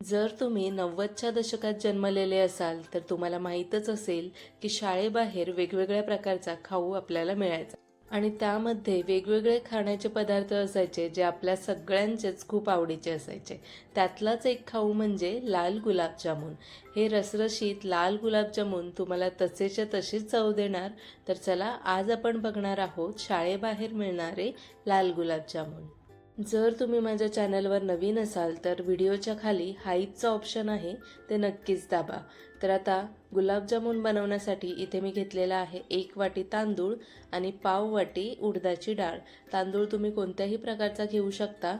जर तुम्ही नव्वदच्या दशकात जन्मलेले असाल तर तुम्हाला माहीतच असेल की शाळेबाहेर वेगवेगळ्या प्रकारचा खाऊ आपल्याला मिळायचा. आणि त्यामध्ये वेगवेगळे खाण्याचे पदार्थ असायचे जे आपल्या सगळ्यांचेच खूप आवडीचे असायचे. त्यातलाच एक खाऊ म्हणजे लाल गुलाबजामुन. हे रसरशीत लाल गुलाबजामुन तुम्हाला तसेच्या तशीच चव देणार. तर चला आज आपण बघणार आहोत शाळेबाहेर मिळणारे लाल गुलाबजामुन. जर तुम्ही माझ्या चॅनलवर नवीन असाल तर व्हिडिओच्या खाली हाईपचं ऑप्शन आहे ते नक्कीच दाबा. तर आता गुलाबजामुन बनवण्यासाठी इथे मी घेतलेला आहे एक वाटी तांदूळ आणि पाव वाटी उडदाची डाळ. तांदूळ तुम्ही कोणत्याही प्रकारचा घेऊ शकता.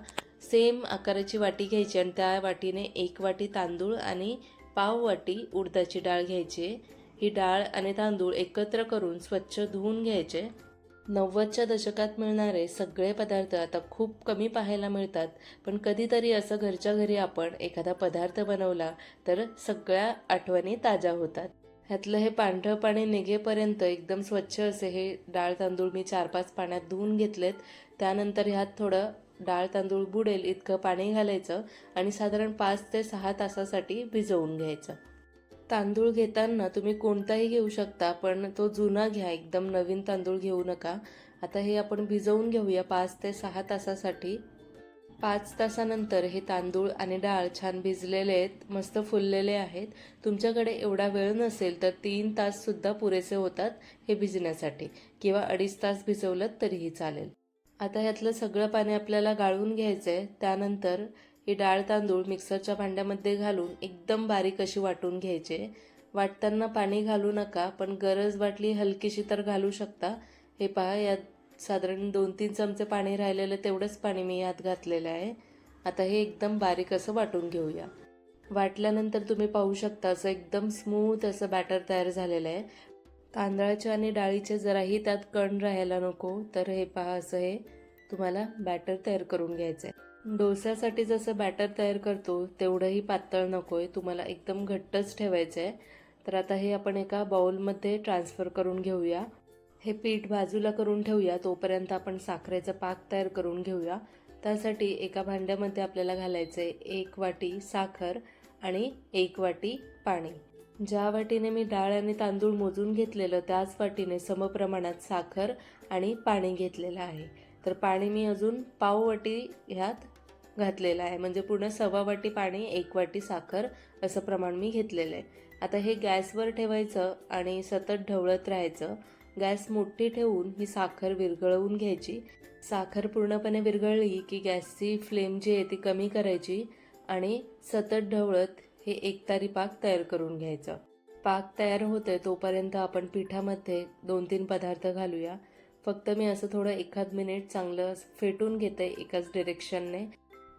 सेम आकाराची वाटी घ्यायची आणि त्या वाटीने एक वाटी तांदूळ आणि पाव वाटी उडदाची डाळ घ्यायची. ही डाळ आणि तांदूळ एकत्र करून स्वच्छ धुवून घ्यायचे. नव्वदच्या दशकात मिळणारे सगळे पदार्थ आता खूप कमी पाहायला मिळतात. पण कधीतरी असं घरच्या घरी आपण एखादा पदार्थ बनवला तर सगळ्या आठवणी ताज्या होतात. ह्यातलं हे पांढरं पाणी निघेपर्यंत एकदम स्वच्छ असे हे डाळ तांदूळ मी चार पाच पाण्यात धुवून घेतलेत. त्यानंतर ह्यात थोडं डाळ तांदूळ बुडेल इतकं पाणी घालायचं आणि साधारण पाच ते सहा तासासाठी भिजवून घ्यायचं. तांदूळ घेताना तुम्ही कोणताही घेऊ शकता पण तो जुना घ्या एकदम नवीन तांदूळ घेऊ नका. आता हे आपण भिजवून घेऊया पाच ते सहा तासासाठी. पाच तासानंतर हे तांदूळ आणि डाळ छान भिजलेले आहेत मस्त फुललेले आहेत. तुमच्याकडे एवढा वेळ नसेल तर तीन ताससुद्धा पुरेसे होतात हे भिजण्यासाठी किंवा अडीच तास भिजवलं तरीही चालेल. आता ह्यातलं सगळं पाणी आपल्याला गाळून घ्यायचं आहे त्यानंतर ही डाळ तांदूळ मिक्सरच्या भांड्यामध्ये घालून एकदम बारीक अशी वाटून घ्यायचे. वाटताना पाणी घालू नका पण गरज वाटली हलकीशी तर घालू शकता. हे पहा यात साधारण दोन तीन चमचे पाणी राहिलेलं तेवढंच पाणी मी यात घातलेलं आहे. आता हे एकदम बारीक असं वाटून घेऊया. वाटल्यानंतर तुम्ही पाहू शकता असं एकदम स्मूथ असं बॅटर तयार झालेलं आहे. तांदळाचे आणि डाळीचे जराही त्यात कण राहायला नको. तर हे पहा असं हे तुम्हाला बॅटर तयार करून घ्यायचं आहे डोस्यासाठी जसं बॅटर तयार करतो तेवढंही पातळ नको आहे तुम्हाला एकदम घट्टच ठेवायचं आहे तर आता हे आपण एका बाउलमध्ये ट्रान्सफर करून घेऊया. हे पीठ बाजूला करून ठेवूया. तोपर्यंत आपण साखरेचा पाक तयार करून घेऊया. त्यासाठी एका भांड्यामध्ये आपल्याला घालायचं आहे एक वाटी साखर आणि एक वाटी पाणी. ज्या वाटीने मी डाळ आणि तांदूळ मोजून घेतलेलं त्याच वाटीने समप्रमाणात साखर आणि पाणी घेतलेलं आहे. तर पाणी मी अजून पाव वाटी ह्यात घातलेलं आहे. म्हणजे पूर्ण सव्वा वाटी पाणी एक वाटी साखर असं प्रमाण मी घेतलेलं आहे. आता हे गॅसवर ठेवायचं आणि सतत ढवळत राहायचं. गॅस मोठी ठेवून ही साखर विरघळवून घ्यायची. साखर पूर्णपणे विरघळली की गॅसची फ्लेम जी आहे ती कमी करायची आणि सतत ढवळत हे एकतारी पाक तयार करून घ्यायचं. पाक तयार होतोय तोपर्यंत आपण पिठामध्ये दोन तीन पदार्थ घालूया. फक्त मी असं थोडं एखाद मिनिट चांगलं फेटून घेते एकाच डिरेक्शनने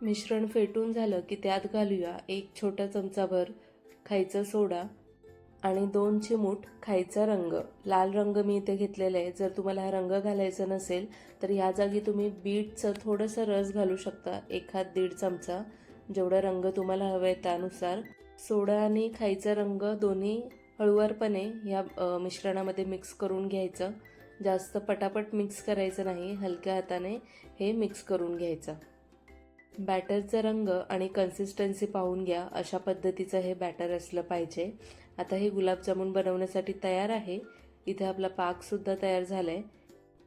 मिश्रण फेटून झालं की त्यात घालूया एक छोटा चमचाभर खायचा सोडा आणि दोन चिमूट खायचा रंग. लाल रंग मी इथे घेतलेला आहे. जर तुम्हाला हा रंग घालायचा नसेल तर ह्या जागी तुम्ही बीटचं थोडंसं रस घालू शकता. एखाद दीड चमचा. जेवढा रंग तुम्हाला हवा आहे त्यानुसार. सोडा आणि खायचा रंग दोन्ही हळुवारपणे ह्या मिश्रणामध्ये मिक्स करून घ्यायचं. जास्त पटापट मिक्स करायचं नाही. हलक्या हाताने हे मिक्स करून घ्यायचं. बॅटरचा रंग आणि कन्सिस्टन्सी पाहून घ्या. अशा पद्धतीचं हे बॅटर असलं पाहिजे. आता हे गुलाबजामुन बनवण्यासाठी तयार आहे. इथे आपला पाकसुद्धा तयार झाला आहे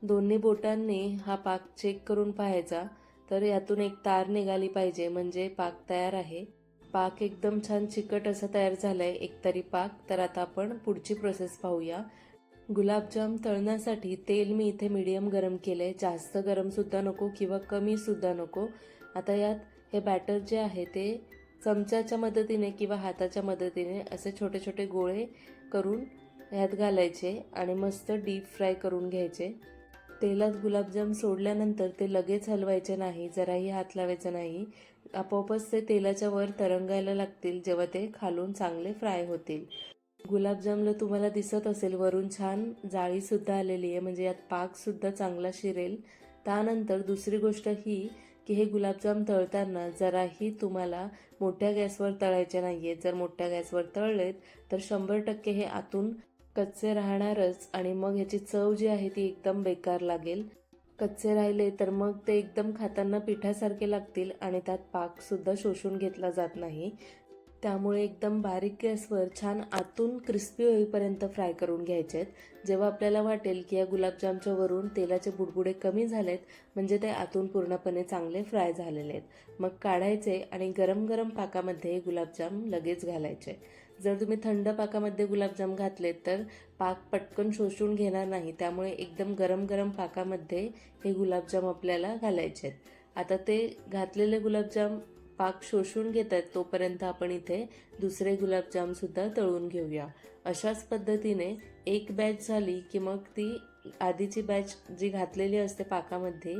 दोन्ही बोटांनी हा पाक चेक करून पाहायचा. तर यातून एक तार निघाली पाहिजे म्हणजे पाक तयार आहे. पाक एकदम छान चिकट असं तयार झालं आहे एकतरी पाक. तर आता आपण पुढची प्रोसेस पाहूया. गुलाबजाम तळण्यासाठी तेल मी इथे मीडियम गरम केलं आहे जास्त गरमसुद्धा नको किंवा कमीसुद्धा नको. आता यात हे बॅटर जे आहे ते चमच्याच्या मदतीने किंवा हाताच्या मदतीने असे छोटे छोटे गोळे करून ह्यात घालायचे आणि मस्त डीप फ्राय करून घ्यायचे. तेलात गुलाबजाम सोडल्यानंतर ते लगेच हलवायचे नाही जराही हात लावायचा नाही. आपोआपच ते तेलाच्या वर तरंगायला लागतील जेव्हा ते खालून चांगले फ्राय होतील. गुलाबजामला तुम्हाला दिसत असेल वरून छान जाळीसुद्धा आलेली आहे म्हणजे यात पाकसुद्धा चांगला शिरेल. त्यानंतर दुसरी गोष्ट ही की हे गुलाबजाम तळताना जराही तुम्हाला मोठ्या गॅसवर तळायचे नाही आहेत जर मोठ्या गॅसवर तळलेत तर शंभर टक्के हे आतून कच्चे राहणारच आणि मग ह्याची चव जी आहे ती एकदम बेकार लागेल. कच्चे राहिले तर मग ते एकदम खाताना पिठासारखे लागतील आणि त्यात पाकसुद्धा शोषून घेतला जात नाही. त्यामुळे एकदम बारीक गॅसवर छान आतून क्रिस्पी होईपर्यंत फ्राय करून घ्यायचे आहेत जेव्हा आपल्याला वाटेल की या गुलाबजामच्या वरून तेलाचे बुडबुडे कमी झालेत म्हणजे ते आतून पूर्णपणे चांगले फ्राय झालेले आहेत. मग काढायचे आणि गरम गरम पाकामध्ये हे गुलाबजाम लगेच घालायचे. जर तुम्ही थंड पाकामध्ये गुलाबजाम घातले तर पाक पटकन शोषून घेणार नाही त्यामुळे एकदम गरम गरम पाकामध्ये हे गुलाबजाम आपल्याला घालायचे आहेत आता ते घातलेले गुलाबजाम पाक शोषून घेत आहेत तोपर्यंत आपण इथे दुसरे गुलाबजामसुद्धा तळून घेऊया. अशाच पद्धतीने एक बॅच झाली की मग ती आधीची बॅच जी घातलेली असते पाकामध्ये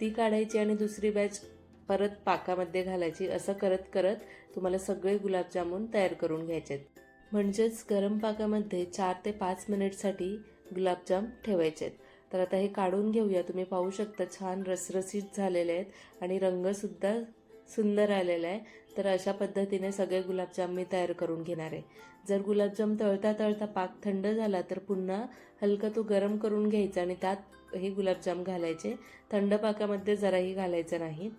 ती काढायची आणि दुसरी बॅच परत पाकामध्ये घालायची. असं करत करत तुम्हाला सगळे गुलाबजामुन तयार करून घ्यायचे आहेत. म्हणजेच गरम पाकामध्ये चार ते पाच मिनिटसाठी गुलाबजाम ठेवायचे आहेत. तर आता हे काढून घेऊया. तुम्ही पाहू शकता छान रसरसीत झालेले आहेत आणि रंगसुद्धा सुंदर आलेला आहे. तर अशा पद्धतीने सगळे गुलाबजाम मी तयार करून घेणार आहे. जर गुलाबजाम तळता तळता पाक थंड झाला तर पुन्हा हलका तो गरम करून घ्यायचा आणि त्यात हे गुलाबजाम घालायचे. थंड पाकामध्ये जराही घालायचं नाही.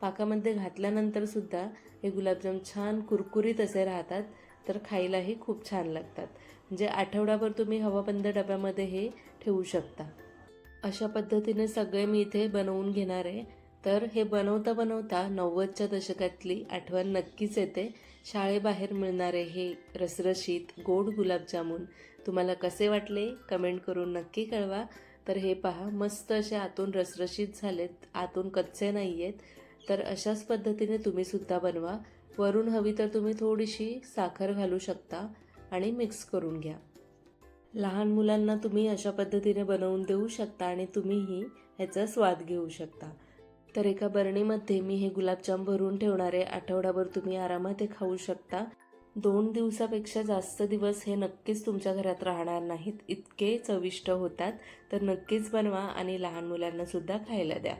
पाकामध्ये घातल्यानंतरसुद्धा हे गुलाबजाम छान कुरकुरीत असे राहतात तर खायलाही खूप छान लागतात. म्हणजे आठवडाभर तुम्ही हवाबंद डब्यामध्ये हे ठेवू शकता. अशा पद्धतीने सगळे मी इथे बनवून घेणार आहे. तर हे बनवता बनवता नव्वदच्या दशकातली आठवण नक्कीच येते. शाळेबाहेर मिळणारे हे रसरशीत गोड गुलाबजामुन तुम्हाला कसे वाटले? कमेंट करून नक्की कळवा. तर हे पहा मस्त असे आतून रसरशीत झालेत आतून कच्चे नाही आहेत तर अशाच पद्धतीने तुम्ही सुद्धा बनवा. वरून हवी तर तुम्ही थोडीशी साखर घालू शकता आणि मिक्स करून घ्या. लहान मुलांना तुम्ही अशा पद्धतीने बनवून देऊ शकता आणि तुम्हीही ह्याचा स्वाद घेऊ शकता. तर एका बरणीमध्ये मी हे गुलाबजाम भरून ठेवणार आहे आठवडाभर तुम्ही आरामात हे खाऊ शकता. दोन दिवसापेक्षा जास्त दिवस हे नक्कीच तुमच्या घरात राहणार नाहीत. इतके चविष्ट होतात. तर नक्कीच बनवा आणि लहान मुलांनासुद्धा खायला द्या.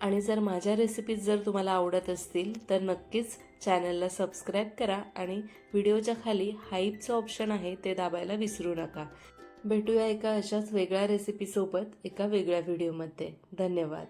आणि जर माझ्या रेसिपीज जर तुम्हाला आवडत असतील तर नक्कीच चॅनलला सबस्क्राईब करा आणि व्हिडिओच्या खाली हाईपचं ऑप्शन आहे ते दाबायला विसरू नका. भेटूया एका अशाच वेगळ्या रेसिपीसोबत एका वेगळ्या व्हिडिओमध्ये धन्यवाद.